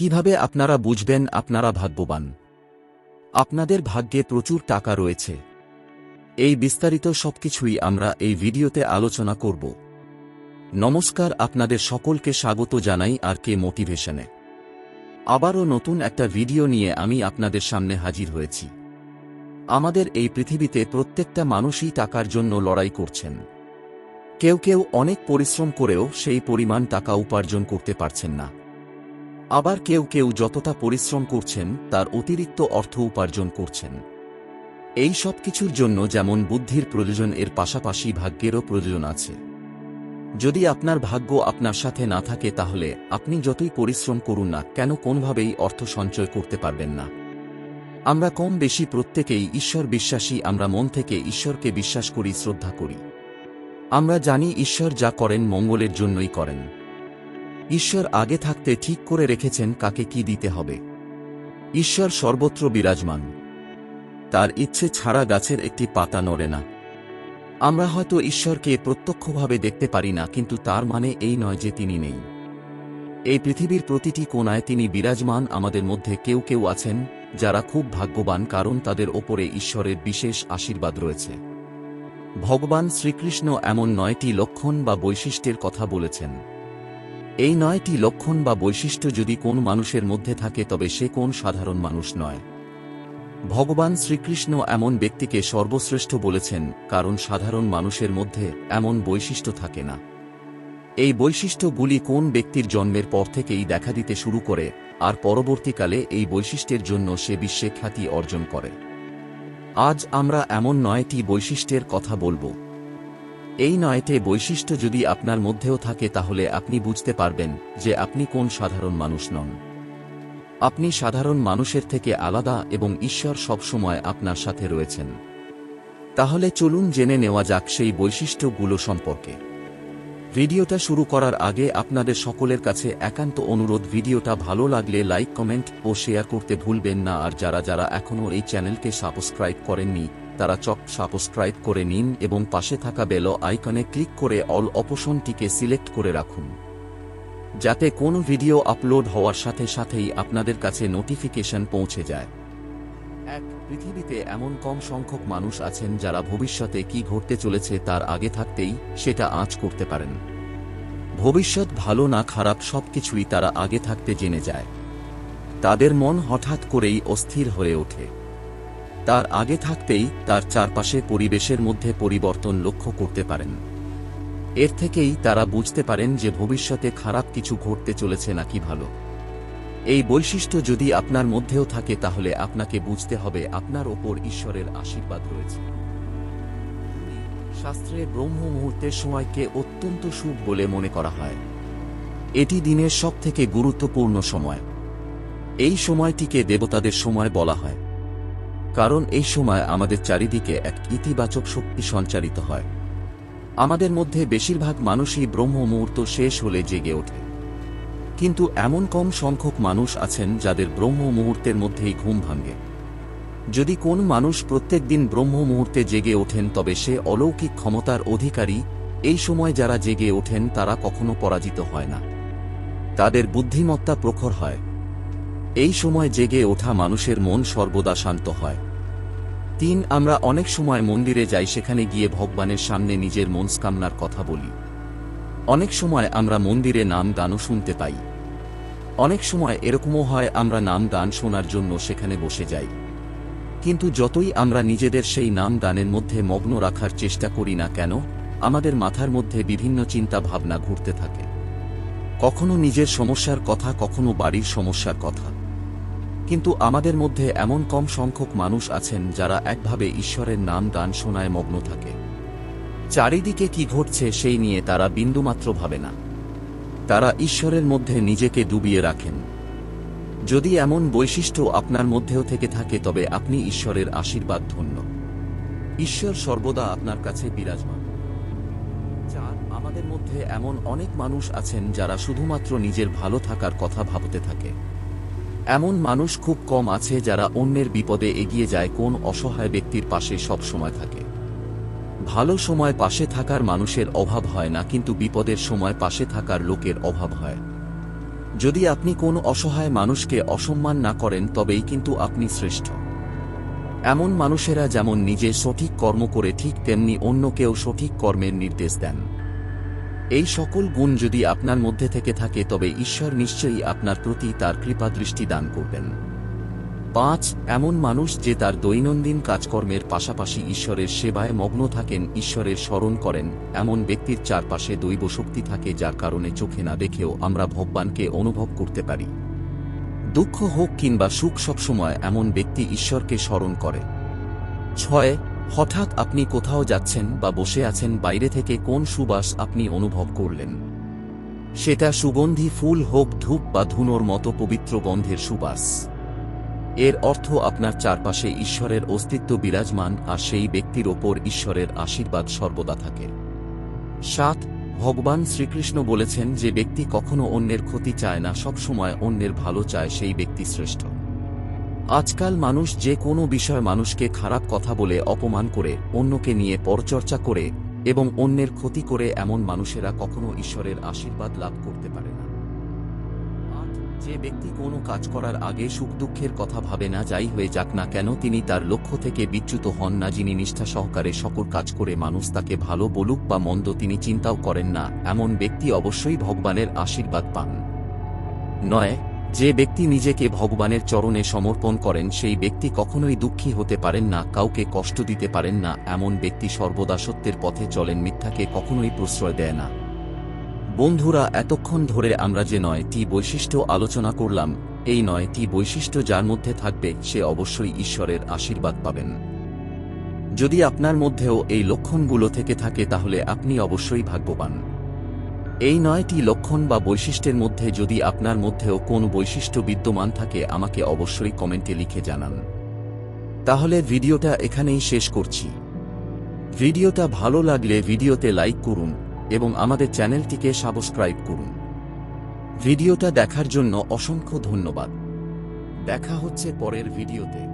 কীভাবে আপনারা বুঝবেন আপনারা ভাগ্যবান? আপনাদের ভাগ্যে প্রচুর টাকা রয়েছে। এই বিস্তারিত সবকিছুই আমরা এই ভিডিওতে আলোচনা করব। নমস্কার আপনাদের সকলকে স্বাগত জানাই আর কে মোটিভেশনে। আবারও নতুন একটা ভিডিও নিয়ে আমি আপনাদের সামনে হাজির হয়েছি। আমাদের এই পৃথিবীতে প্রত্যেকটা মানুষই টাকার জন্য লড়াই করছেন। কেউ কেউ অনেক পরিশ্রম করেও সেই পরিমাণ টাকা উপার্জন করতে পারছেন না। আবার কেউ কেউ যতটা পরিশ্রম করছেন, তার অতিরিক্ত অর্থ উপার্জন করছেন। এই সব কিছুর জন্য যেমন বুদ্ধির প্রয়োজন, এর পাশাপাশি ভাগ্যেরও প্রয়োজন আছে। যদি আপনার ভাগ্য আপনার সাথে না থাকে, তাহলে আপনি যতই পরিশ্রম করুন না কেন, কোনোভাবেই অর্থ সঞ্চয় করতে পারবেন না। আমরা কম বেশি প্রত্যেকেই ঈশ্বর বিশ্বাসী, আমরা মন থেকে ঈশ্বরকে বিশ্বাস করি, শ্রদ্ধা করি। আমরা জানি ঈশ্বর যা করেন, মঙ্গলের জন্যই করেন। ঈশ্বর আগে থাকতে ঠিক করে রেখেছেন কাকে কি দিতে হবে। ঈশ্বর সর্বত্র বিরাজমান। তার ইচ্ছে ছাড়া গাছের একটি পাতা নড়ে না। আমরা হয়তো ঈশ্বরকে প্রত্যক্ষভাবে দেখতে পারি না, কিন্তু তার মানে এই নয় যে তিনি নেই। এই পৃথিবীর প্রতিটি কোণায় তিনি বিরাজমান, আমাদের মধ্যে কেউ কেউ আছেন, যারা খুব ভাগ্যবান, কারণ তাদের ওপরে ঈশ্বরের বিশেষ আশীর্বাদ রয়েছে। ভগবান শ্রীকৃষ্ণ এমন নয়টি লক্ষণ বা বৈশিষ্ট্যের কথা বলেছেন। এই নয়টি লক্ষণ বা বৈশিষ্ট্য যদি কোন মানুষের মধ্যে থাকে, তবে সে কোন সাধারণ মানুষ নয়। ভগবান শ্রীকৃষ্ণ এমন ব্যক্তিকে সর্বশ্রেষ্ঠ বলেছেন, কারণ সাধারণ মানুষের মধ্যে এমন বৈশিষ্ট্য থাকে না। এই বৈশিষ্ট্যগুলি কোন ব্যক্তির জন্মের পর থেকেই দেখা দিতে শুরু করে, আর পরবর্তীকালে এই বৈশিষ্ট্যের জন্য সে বিশ্বে খ্যাতি অর্জন করে। আজ আমরা এমন নয়টি বৈশিষ্ট্যের কথা বলব। এই নয়টে বৈশিষ্ট্য যদি আপনার মধ্যেও থাকে তাহলে আপনি বুঝতে পারবেন যে আপনি কোন সাধারণ মানুষ নন। আপনি সাধারণ মানুষের থেকে আলাদা এবং ঈশ্বর সবসময় আপনার সাথে রয়েছেন। তাহলে চলুন জেনে নেওয়া যাক সেই বৈশিষ্ট্যগুলো সম্পর্কে। ভিডিওটা শুরু করার আগে আপনাদের সকলের কাছে একান্ত অনুরোধ, ভিডিওটা ভালো লাগলে লাইক, কমেন্ট ও শেয়ার করতে ভুলবেন না। আর যারা যারা এখনও এই চ্যানেলকে সাবস্ক্রাইব করেননি, তারা চক সাবস্ক্রাইব করে নিন এবং পাশে থাকা বেল আইকনে ক্লিক করে অল অপশনটিকে সিলেক্ট করে রাখুন। যাতে কোনো ভিডিও আপলোড হওয়ার সাথে সাথেই আপনাদের কাছে নোটিফিকেশন পৌঁছে যায়। এক পৃথিবীতে এমন কম সংখ্যক মানুষ আছেন যারা ভবিষ্যতে কি ঘটতে চলেছে তার আগে থাকতেই সেটা আঁচ করতে পারেন। ভবিষ্যৎ ভালো না খারাপ সবকিছুই তারা আগে থাকতে জেনে যায়। তাদের মন হঠাৎ করেই অস্থির হয়ে ওঠে। তার আগে থাকতেই তার চারপাশে পরিবেশের মধ্যে পরিবর্তন লক্ষ্য করতে পারেন। এর থেকেই তারা বুঝতে পারেন যে ভবিষ্যতে খারাপ কিছু ঘটতে চলেছে নাকি ভালো। এই বৈশিষ্ট্য যদি আপনার মধ্যেও থাকে, তাহলে আপনাকে বুঝতে হবে আপনার ওপর ঈশ্বরের আশীর্বাদ রয়েছে। শাস্ত্রে ব্রহ্ম মুহূর্তের সময়কে অত্যন্ত শুভ বলে মনে করা হয়। এটি দিনের সব থেকে গুরুত্বপূর্ণ সময়। এই সময়টিকে দেবতাদের সময় বলা হয়। কারণ এই সময় আমাদের চারিদিকে এক ইতিবাচক শক্তি সঞ্চারিত হয়। আমাদের মধ্যে বেশিরভাগ মানুষই ব্রহ্ম মুহূর্ত শেষ হলে জেগে ওঠে। কিন্তু এমন কম সংখ্যক মানুষ আছেন যাদের ব্রহ্ম মুহূর্তের মধ্যেই ঘুম ভাঙে। যদি কোন মানুষ প্রত্যেক দিন ব্রহ্ম মুহূর্তে জেগে ওঠেন, তবে সে অলৌকিক ক্ষমতার অধিকারী, এই সময় যারা জেগে ওঠেন, তারা কখনো পরাজিত হয় না। তাদের বুদ্ধিমত্তা প্রখর হয়। এই সময় জেগে ওঠা মানুষের মন সর্বদা শান্ত হয়। তিন, আমরা অনেক সময় মন্দিরে যাই, সেখানে গিয়ে ভগবানের সামনে নিজের মনস্কামনার কথা বলি। অনেক সময় আমরা মন্দিরে নাম গানও শুনতে পাই। অনেক সময় এরকমও হয় আমরা নাম দান শোনার জন্য সেখানে বসে যাই। কিন্তু যতই আমরা নিজেদের সেই নাম দানের মধ্যে মগ্ন রাখার চেষ্টা করি না কেন, আমাদের মাথার মধ্যে বিভিন্ন চিন্তা ভাবনা ঘুরতে থাকে। কখনো নিজের সমস্যার কথা, কখনো বাড়ির সমস্যার কথা। কিন্তু আমাদের মধ্যে এমন কম সংখ্যক মানুষ আছেন যারা একভাবে ঈশ্বরের নাম দান শোনায় মগ্ন থাকে। চারিদিকে কি ঘটছে সেই নিয়ে তারা বিন্দুমাত্র ভাবে না। তারা ঈশ্বরের মধ্যে নিজেকে ডুবিয়ে রাখেন। যদি এমন বৈশিষ্ট্য আপনার মধ্যেও থেকে থাকে, তবে আপনি ঈশ্বরের আশীর্বাদ ধন্য। ঈশ্বর সর্বদা আপনার কাছে বিরাজমান। চার, আমাদের মধ্যে এমন অনেক মানুষ আছেন যারা শুধুমাত্র নিজের ভালো থাকার কথা ভাবতে থাকে। এমন মানুষ খুব কম আছে যারা অন্যের বিপদে এগিয়ে যায়, কোন অসহায় ব্যক্তির পাশে সব সময় থাকে। ভালো সময় পাশে থাকার মানুষের অভাব হয় না, কিন্তু বিপদের সময় পাশে থাকার লোকের অভাব হয়। যদি আপনি কোনো অসহায় মানুষকে অসম্মান না করেন, তবেই কিন্তু আপনি শ্রেষ্ঠ। এমন মানুষেরা যেমন নিজে সঠিক কর্ম করে ঠিক, তেমনি অন্যকেও সঠিক কর্মের নির্দেশ দেন। এই সকল গুণ যদি আপনার মধ্যে থেকে থাকে, তবে ঈশ্বর নিশ্চয়ই আপনার প্রতি তার কৃপা দৃষ্টি দান করবেন। পাঁচ এমন মানুষ যে তার দৈনন্দিন কাজকর্মের পাশাপাশি ঈশ্বরের সেবায় মগ্ন থাকেন, ঈশ্বরের স্মরণ করেন। এমন ব্যক্তির চারপাশে দৈব শক্তি থাকে যার কারণে চোখে না দেখেও আমরা ভগবানকে অনুভব করতে পারি। দুঃখ হোক কিংবা সুখ সবসময় এমন ব্যক্তি ঈশ্বরকে স্মরণ করে। ছয়, হঠাৎ আপনি কোথাও যাচ্ছেন বা বসে আছেন, বাইরে থেকে কোন সুবাস আপনি অনুভব করলেন? সেটা সুগন্ধি ফুল হোক ধূপ বা ধুনোর মতো পবিত্র গন্ধের সুবাস। এর অর্থ আপনার চারপাশে ঈশ্বরের অস্তিত্ব বিরাজমান, আর সেই ব্যক্তির ওপর ঈশ্বরের আশীর্বাদ সর্বদা থাকে। সাত, ভগবান শ্রীকৃষ্ণ বলেছেন যে ব্যক্তি কখনো অন্যের ক্ষতি চায় না, সবসময় অন্যের ভালো চায় সেই ব্যক্তি শ্রেষ্ঠ। আজকাল মানুষ যে কোনো বিষয় মানুষকে খারাপ কথা বলে অপমান করে, অন্যকে নিয়ে পরচর্চা করে, এবং অন্যের ক্ষতি করে এমন মানুষেরা কখনো ঈশ্বরের আশীর্বাদ লাভ করতে পারে না। যে ব্যক্তি কোনো কাজ করার আগে সুখ দুঃখের কথা ভাবে না, যাই হয়ে যাক না কেন, তিনি তার লক্ষ্য থেকে বিচ্যুত হন না, যিনি নিষ্ঠা সহকারে সকল কাজ করে মানুষ তাকে ভালো বলুক বা মন্দ তিনি চিন্তাও করেন না, এমন ব্যক্তি অবশ্যই ভগবানের আশীর্বাদ পান। নয়, যে ব্যক্তি নিজেকে ভগবানের চরণে সমর্পণ করেন, সেই ব্যক্তি কখনোই দুঃখী হতে পারেন না, কাউকে কষ্ট দিতে পারেন না, এমন ব্যক্তি সর্বদা সত্যের পথে চলেন, মিথ্যাকে কখনোই প্রশ্রয় দেয় না। বন্ধুরা, এতক্ষণ ধরে আমরা যে নয়টি বৈশিষ্ট্য আলোচনা করলাম, এই নয়টি বৈশিষ্ট্য যার মধ্যে থাকবে, সে অবশ্যই ঈশ্বরের আশীর্বাদ পাবেন। যদি আপনার মধ্যেও এই লক্ষণগুলো থেকে থাকে, তাহলে আপনি অবশ্যই ভাগ্যবান। এই নয়টি লক্ষণ বা বৈশিষ্ট্যের মধ্যে যদি আপনার মধ্যেও কোন বৈশিষ্ট্য বিদ্যমান থাকে, আমাকে অবশ্যই কমেন্টে লিখে জানান। তাহলে ভিডিওটা এখানেই শেষ করছি। ভিডিওটা ভালো লাগলে ভিডিওতে লাইক করুন এবং আমাদের চ্যানেলটিকে সাবস্ক্রাইব করুন। ভিডিওটা দেখার জন্য অসংখ্য ধন্যবাদ। দেখা হচ্ছে পরের ভিডিওতে।